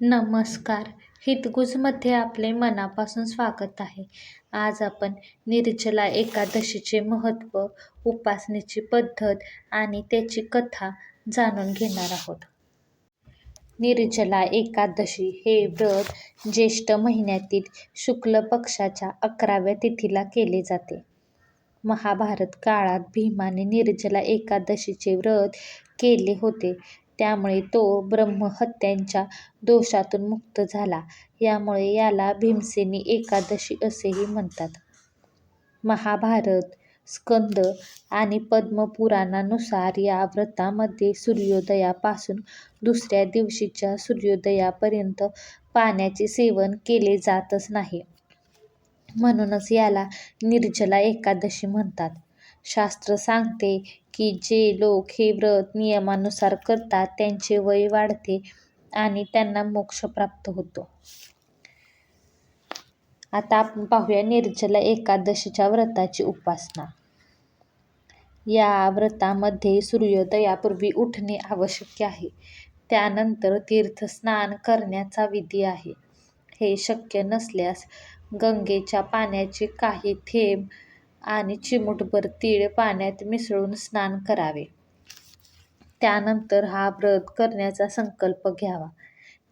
नमस्कार हितगुजमध्ये आपले मनापासून स्वागत आहे. आज आपण निर्जला एकादशीचे महत्त्व, उपासनेची पद्धत आणि त्याची कथा जाणून घेणार आहोत. निर्जला एकादशी हे व्रत ज्येष्ठ महिन्यातील शुक्ल पक्षाच्या अकराव्या तिथीला केले जाते. महाभारत काळात भीमाने निर्जला एकादशीचे व्रत केले होते त्यामुळे तो ब्रह्महत्यांच्या दोषातून मुक्त झाला. यामुळे याला भीमसेनी एकादशी असेही म्हणतात. महाभारत, स्कंद आणि पद्मपुराणानुसार या व्रतामध्ये सूर्योदयापासून दुसऱ्या दिवशीच्या सूर्योदयापर्यंत पाण्याचे सेवन केले जातच नाही. म्हणूनच याला निर्जला एकादशी म्हणतात. शास्त्र सांगते की जे लोक हे व्रत नियमानुसार करतात त्यांचे वय वाढते आणि त्यांना मोक्ष प्राप्त होतो. आता आपण पाहूया निर्जला एकादशीच्या व्रताची उपासना. या व्रतामध्ये सूर्योदयापूर्वी उठणे आवश्यक आहे. त्यानंतर तीर्थस्नान करण्याचा विधी आहे. हे शक्य नसल्यास गंगेच्या पाण्याचे काही थेंब आणि चिमूटभर तीळ पाण्यात मिसळून स्नान करावे. त्यानंतर हा व्रत करण्याचा संकल्प घ्यावा.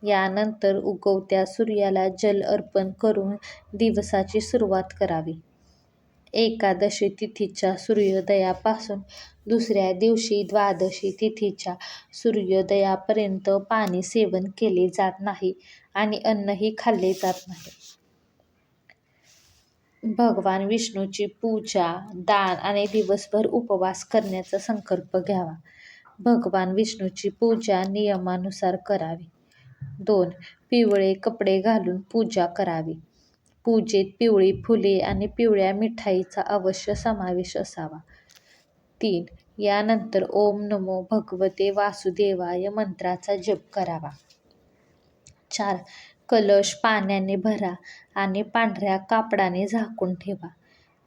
यानंतर उगवत्या सूर्याला जल अर्पण करून दिवसाची सुरुवात करावी. एकादशी तिथीच्या सूर्योदयापासून दुसऱ्या दिवशी द्वादशी तिथीच्या सूर्योदयापर्यंत पाणी सेवन केले जात नाही आणि अन्नही खाल्ले जात नाही. भगवान विष्णूची पूजा, दान आणि दिवसभर उपवास करण्याचा संकल्प घ्यावा. भगवान विष्णूची पूजा नियमानुसार करावी. दोन. पिवळे कपडे घालून पूजा करावी. पूजेत पिवळी फुले आणि पिवळ्या मिठाईचा अवश्य समावेश असावा. तीन. यानंतर ओम नमो भगवते वासुदेवाय मंत्राचा जप करावा. चार. कलश पाण्याने भरा आणि पांढऱ्या कापडाने झाकून ठेवा.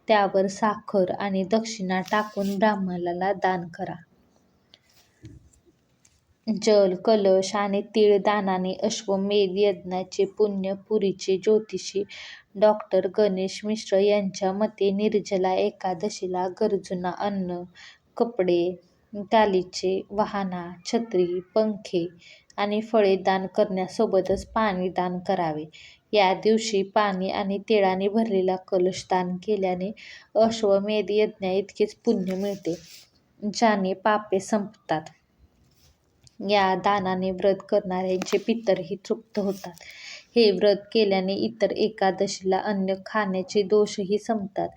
त्यावर साखर आणि दक्षिणा टाकून ब्राह्मणाला दान करा. जल, कलश आणि तीळ दानाने अश्वमेध यज्ञाचे पुण्य पुरीचे ज्योतिषी डॉ. गणेश मिश्र यांच्या मते निर्जला एकादशीला गरजूंना अन्न, कपडे, गालिचे, वाहना, छत्री, पंखे आणि फळे दान करण्यासोबतच पाणी दान करावे. या दिवशी पाणी आणि तिळाने भरलेला कलश दान केल्याने अश्वमेध यज्ञाइतकेच पुण्य मिळते, ज्याने पापे संपतात. या दानाने व्रत करणाऱ्यांचे पितरही तृप्त होतात. हे व्रत केल्याने इतर एकादशीला अन्न खाण्याचे दोषही संपतात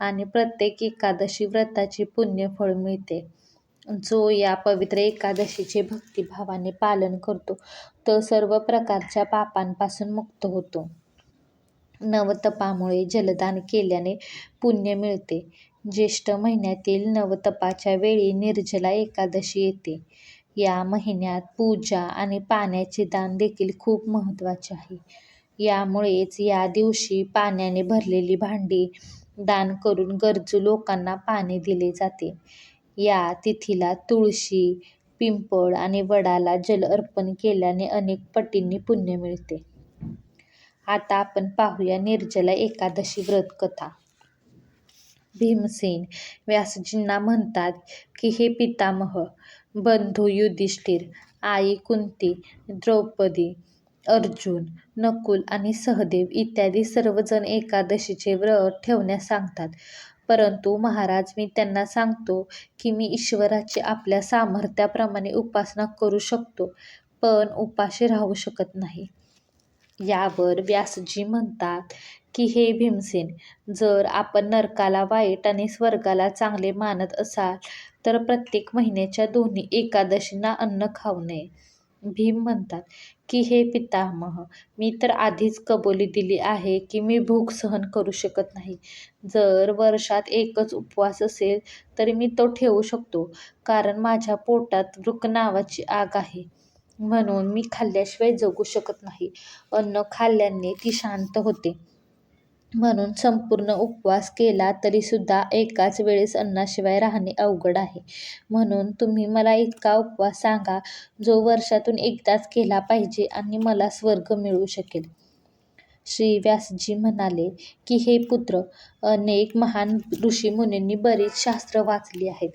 आणि प्रत्येक एकादशी व्रताचे पुण्यफळ मिळते. जो या पवित्र एकादशीचे भक्तिभावाने पालन करतो तो सर्व प्रकारच्या पापांपासून मुक्त होतो. नवतपामुळे जलदान केल्याने पुण्य मिळते. ज्येष्ठ महिन्यातील नवतपाच्या वेळी निर्जला एकादशी येते. या महिन्यात पूजा आणि पाण्याचे दान देखील खूप महत्त्वाचे आहे. यामुळेच या दिवशी पाण्याने भरलेली भांडी दान करून गरजू लोकांना पाणी दिले जाते. या तिथीला तुळशी, पिंपळ आणि वडाला जल अर्पण केल्याने अनेक पटींनी पुण्य मिळते. आता आपण पाहूया निर्जला एकादशी व्रत कथा. भीमसेन व्यासजींना म्हणतात की हे पितामह, बंधू युधिष्ठिर, आई कुंती, द्रौपदी, अर्जुन, नकुल आणि सहदेव इत्यादी सर्वजण एकादशीचे व्रत ठेवण्यास सांगतात. परंतु महाराज मी त्यांना सांगतो की मी ईश्वराची आपल्या सामर्थ्याप्रमाणे उपासना करू शकतो पण उपाशी राहू शकत नाही. यावर व्यासजी म्हणतात की हे भीमसेन, जर आपण नरकाला वाईट आणि स्वर्गाला चांगले मानत असाल तर प्रत्येक महिन्याच्या दोन्ही एकादशींना अन्न खाऊ नये. भीम म्हणतात की हे पितामह, मी तर आधीच कबुली दिली आहे की मी भूक सहन करू शकत नाही. जर वर्षात एकच उपवास असेल तर मी तो ठेवू शकतो कारण माझ्या पोटात वृक नावाची आग आहे, म्हणून मी खाल्ल्याशिवाय जगू शकत नाही. अन्न खाल्ल्याने ती शांत होते. म्हणून संपूर्ण उपवास केला तरीसुद्धा एकाच वेळेस अन्नाशिवाय राहणे अवघड आहे. म्हणून तुम्ही मला इतका उपवास सांगा जो वर्षातून एकदाच केला पाहिजे आणि मला स्वर्ग मिळू शकेल. श्री व्यासजी म्हणाले की हे पुत्र, अनेक महान ऋषीमुनींनी बरीच शास्त्र वाचली आहेत,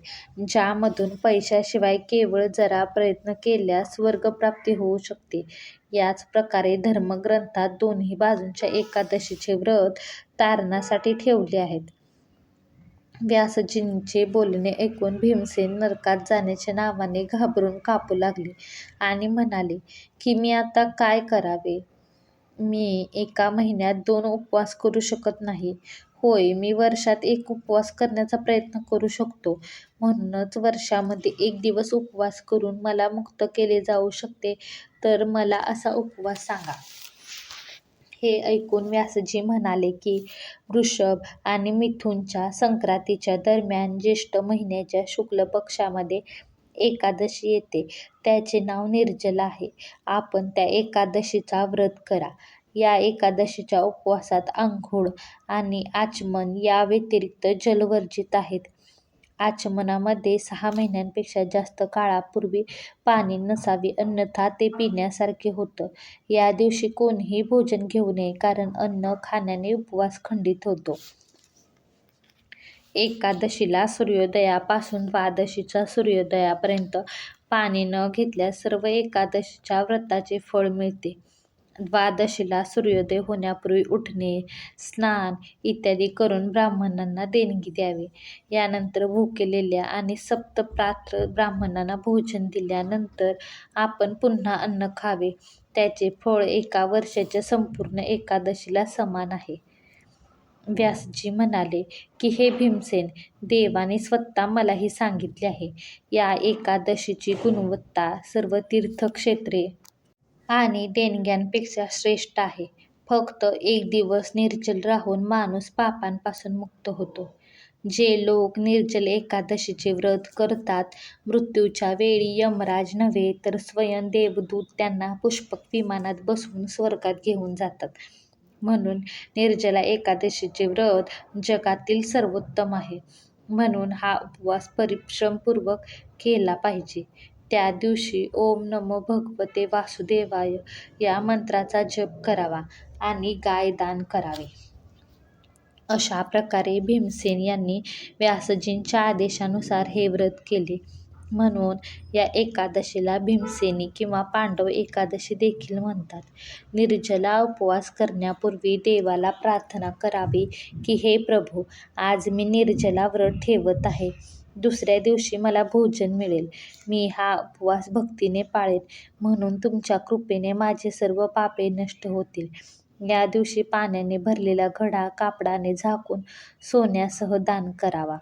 ज्यामधून पैशाशिवाय केवळ जरा प्रयत्न केल्यास स्वर्गप्राप्ती होऊ शकते. याच प्रकारे धर्मग्रंथात दोन्ही बाजूंच्या एकादशीचे व्रत तारणासाठी ठेवले आहेत. व्यासजींचे बोलणे ऐकून भीमसेन नरकात जाण्याच्या नावाने घाबरून कापू लागले आणि म्हणाले की मी आता काय करावे? मी एका महिन्यात दोन उपवास करू शकत नाही. होय, मी वर्षात एक उपवास करण्याचा प्रयत्न करू शकतो. म्हणूनच वर्षामध्ये एक दिवस उपवास करून मला मुक्त केले जाऊ शकते. तर मला असा उपवास सांगा. हे ऐकून व्यासजी म्हणाले की वृषभ आणि मिथुनच्या संक्रांतीच्या दरम्यान ज्येष्ठ महिन्याच्या शुक्ल पक्षामध्ये एकादशी येते. त्याचे नाव निर्जला आहे. आपण त्या एकादशीचा व्रत करा. या एकादशीच्या उपवासात आंघोळ आणि आचमन याव्यतिरिक्त जल वर्जित आहेत. आचमनामध्ये सहा महिन्यांपेक्षा जास्त काळापूर्वी पाणी नसावे अन्यथा ते पिण्यासारखे होतं. या दिवशी कोणीही भोजन घेऊ नये कारण अन्न खाण्याने उपवास खंडित होतो. एकादशीला सूर्योदयापासून द्वादशीच्या सूर्योदयापर्यंत पाणी न घेतल्यास सर्व एकादशीच्या व्रताचे फळ मिळते. द्वादशीला सूर्योदय होण्यापूर्वी उठणे, स्नान इत्यादी करून ब्राह्मणांना देणगी द्यावी. यानंतर भुकेलेल्या आणि सप्तपात्र ब्राह्मणांना भोजन दिल्यानंतर आपण पुन्हा अन्न खावे. त्याचे फळ एका वर्षाच्या संपूर्ण एकादशीला समान आहे. व्यासजी म्हणाले की हे भीमसेन, देवाने स्वतः मलाही सांगितले आहे. या एकादशीची गुणवत्ता सर्व तीर्थक्षेत्रे आणि देणग्यांपेक्षा श्रेष्ठ आहे. फक्त एक दिवस निर्जल राहून माणूस पापांपासून मुक्त होतो. जे लोक निर्जल एकादशीचे व्रत करतात, मृत्यूच्या वेळी यमराज नव्हे तर स्वयं देवदूत त्यांना पुष्पक विमानात बसवून स्वर्गात घेऊन जातात. म्हणून निर्जला एकादशीचे व्रत जगातील सर्वोत्तम आहे. म्हणून हा उपवास परिश्रमपूर्वक केला पाहिजे. त्या दिवशी ओम नमो भगवते वासुदेवाय या मंत्राचा जप करावा आणि गाय दान करावे. अशा प्रकारे भीमसेन यांनी व्यासजींच्या आदेशानुसार हे व्रत केले. म्हणून या एकादशीला भीमसेनी किंवा पांडव एकादशी देखील म्हणतात. निर्जला उपवास करण्यापूर्वी देवाला प्रार्थना करावी की हे प्रभू, आज मी निर्जला व्रत ठेवत आहे. दुसऱ्या दिवशी मला भोजन मिळेल. मी हा उपवास भक्तीने पाळेन म्हणून तुमच्या कृपेने माझे सर्व पापे नष्ट होतील. या दिवशी पाण्याने भरलेला घडा कापडाने झाकून सोन्यासह दान करावा.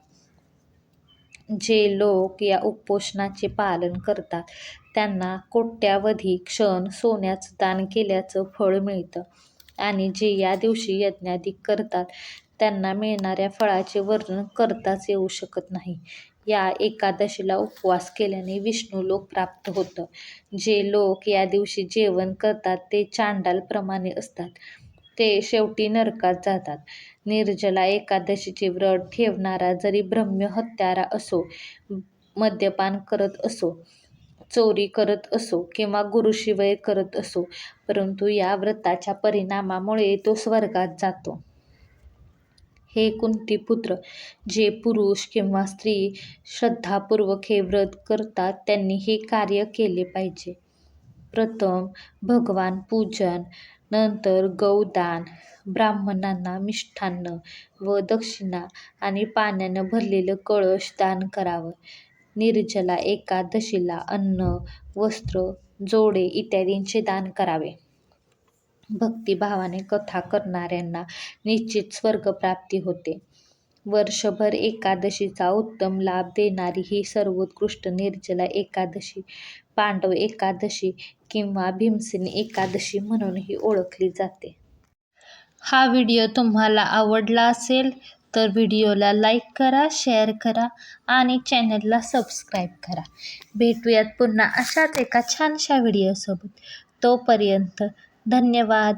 जे लोक या उपोषणाचे पालन करतात त्यांना कोट्यावधी क्षण सोन्याचं दान केल्याचं फळ मिळतं आणि जे या दिवशी यज्ञाधिक करतात त्यांना मिळणाऱ्या फळाचे वर्णन करताच येऊ शकत नाही. या एकादशीला उपवास केल्याने विष्णू लोक प्राप्त होतं. जे लोक या दिवशी जेवण करतात ते चांडालप्रमाणे असतात. ते शेवटी नरकात जातात. निर्जला एकादशीचे व्रत ठेवणारा जरी ब्रह्म हत्यारा असो, मद्यपान करत असो, चोरी करत असो किंवा गुरुशिवाय करत असो, परंतु या व्रताच्या परिणामामुळे तो स्वर्गात जातो. हे कुंतीपुत्र, जे पुरुष किंवा स्त्री श्रद्धापूर्वक हे व्रत करतात त्यांनी हे कार्य केले पाहिजे. प्रथम भगवान पूजन, नंतर गौदान, ब्राह्मणांना मिष्ठान्न व दक्षिणा आणि पाण्यानं भरलेलं कळश दान करावं. निर्जला एकादशीला अन्न, वस्त्र, जोडे इत्यादींचे दान करावे. भक्तिभावाने कथा करणाऱ्यांना निश्चित स्वर्गप्राप्ती होते. वर्षभर एकादशीचा उत्तम लाभ देणारी ही सर्वोत्कृष्ट निर्जला एकादशी पांडव एकादशी किंवा भीमसेनी एकादशी म्हणूनही ओळखली जाते. हा व्हिडिओ तुम्हाला आवडला असेल तर व्हिडिओला लाईक करा, शेअर करा आणि चॅनलला सबस्क्राईब करा. भेटूयात पुन्हा अशाच एका छानशा व्हिडिओसोबत. तोपर्यंत धन्यवाद.